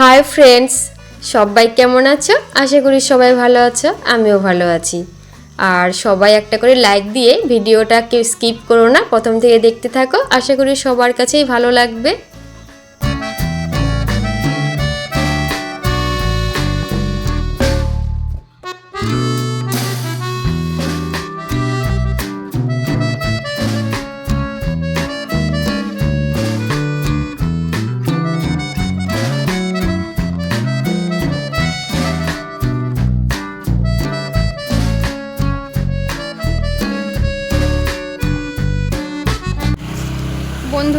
Hi friends সবাই কেমন আছো? আশা করি সবাই ভালো আছো, আমিও ভালো আছি। আর সবাই একটা করে লাইক দিয়ে ভিডিওটা কেউ স্কিপ করো না, প্রথম থেকে দেখতে থাকো। আশা করি সবার কাছেই ভালো লাগবে।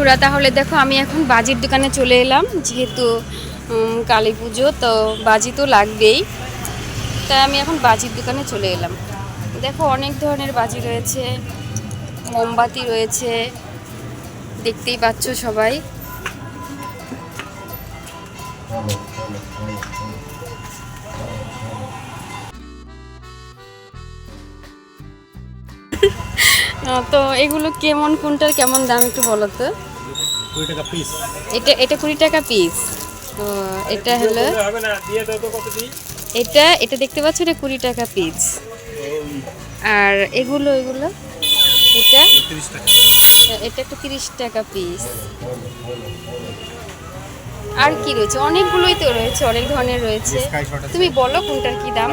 বন্ধুরা, তাহলে দেখো আমি এখন বাজির দোকানে চলে এলাম, যেহেতু কালী পুজো, তো বাজি তো লাগবেই। তাই আমি এখন বাজির দোকানে চলে এলাম। দেখো অনেক ধরনের বাজি রয়েছে, মোমবাতি রয়েছে, দেখতেই পাচ্ছ সবাই। তো এগুলো কেমন, কোনটার কেমন দাম একটু বলো তো? কুড়ি টাকা পিস এটা এটা কুড়ি টাকা পিস তো এটা হলো হবে না দিয়ে দাও তো কত দিই? এটা এটা দেখতে পাচ্ছ এটা কুড়ি টাকা পিস আর এগুলো এগুলো? এটা? এটা একটা তিরিশ টাকা পিস আর কি রয়েছে? অনেকগুলোই তো রয়েছে অনেক ধরনের রয়েছে। তুমি বলো কোনটার কি দাম?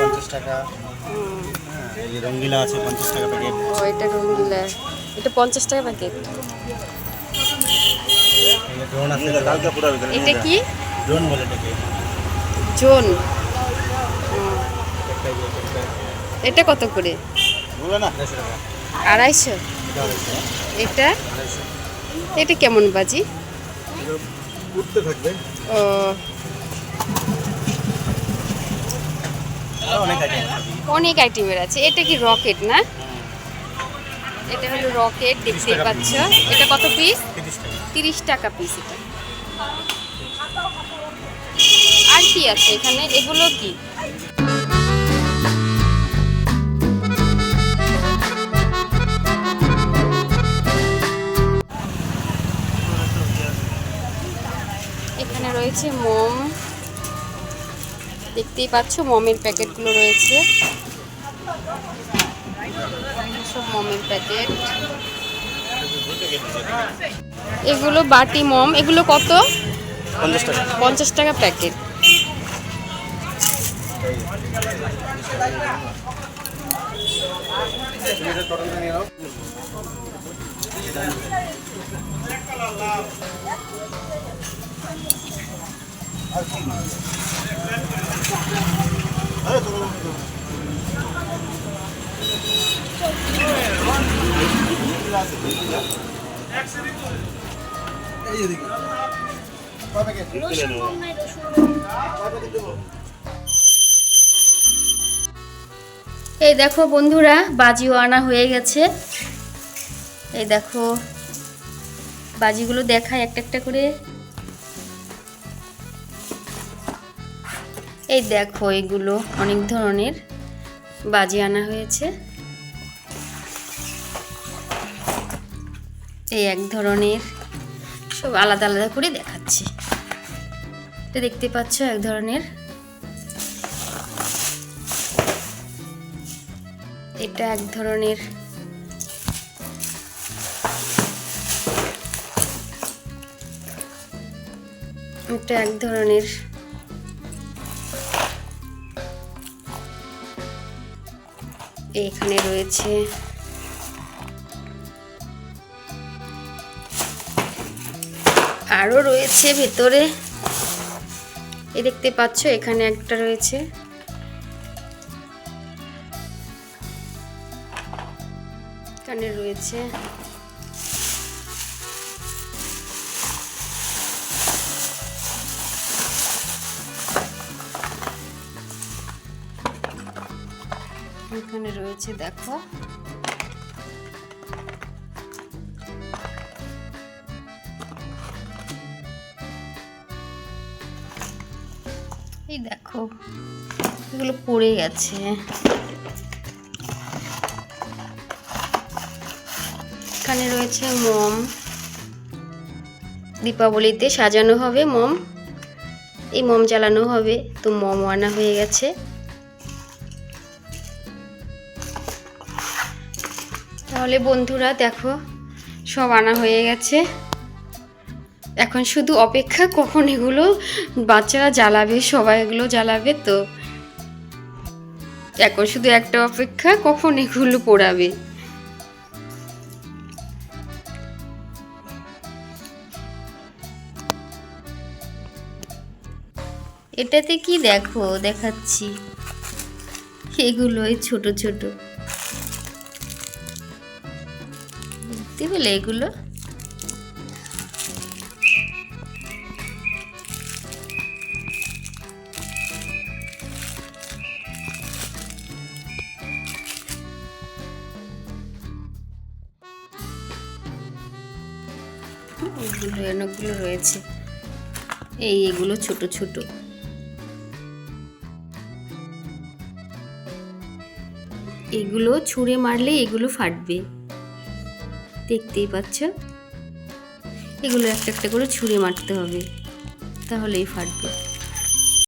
পঞ্চাশ টাকা। হ্যাঁ এই রঙ্গিলা আছে পঞ্চাশ টাকা প্যাকেট ও এটা রঙিলা এটা পঞ্চাশ টাকা প্যাকেট এটা কি? ড্রোন বলে এটাকে। জোন এটা কত করে? বলে না। আড়াইশো এটা এটা? কেমন বাজি? উঠতে থাকবে। ও। আরও অনেক আইটেম অনেক আইটেমের আছে। এটা কি রকেট না? এটা হলো রকেট দেখতেই পাচ্ছ। এটা কত পিস তিরিশ টাকা। পিস এটা। আর কি আছে এখানে? এগুলো কি? এখানে রয়েছে মোম। দেখতেই পাচ্ছ মমের প্যাকেটগুলো রয়েছে। সব মমের প্যাকেট। এগুলো বাটি মম এগুলো কত? পঞ্চাশ টাকা। পঞ্চাশ টাকা প্যাকেট। এই দেখো বন্ধুরা বাজিও আনা হয়ে গেছে। এই দেখো, বাজিগুলো দেখায় একটা একটা করে। এই দেখো এগুলো, অনেক ধরনের বাজি আনা হয়েছে। এই এক ধরনের সব আলাদা আলাদা করে দেখাচ্ছি। এটা দেখতে পাচ্ছ এক ধরনের। এটা এক ধরনের। এটা এক ধরনের। এখানে রয়েছে আরও রয়েছে ভেতরে। এই দেখতে পাচ্ছ এখানে একটা রয়েছে। এখানে রয়েছে। এখানে রয়েছে দেখো। এই দেখো, এগুলো পড়ে গেছে। এখানে রয়েছে মোম। দীপাবলিতে সাজানো হবে মোম। এই মোম জ্বালানো হবে, তো মোম আনা হয়ে গেছে। তাহলে বন্ধুরা দেখো, সব আনা হয়ে গেছে। এখন শুধু অপেক্ষা কখন এগুলো বাচ্চারা জ্বালাবে, সবাই এগুলো জ্বালাবে তো। এখন শুধু একটা অপেক্ষা, কখন এগুলো পোড়াবে। এটাতে কি দেখো? দেখাচ্ছি। এগুলো এই ছোট ছোট। দেখতে পেলে এগুলো? এগুলো অনেকগুলো রয়েছে। এই এগুলো ছোট ছোট। এগুলো ছুঁড়ে মারলে এগুলো ফাটবে। দেখতেই পাচ্ছ? এগুলো একটা একটা করে ছুঁড়ে মারতে হবে। তাহলেই ফাটবে।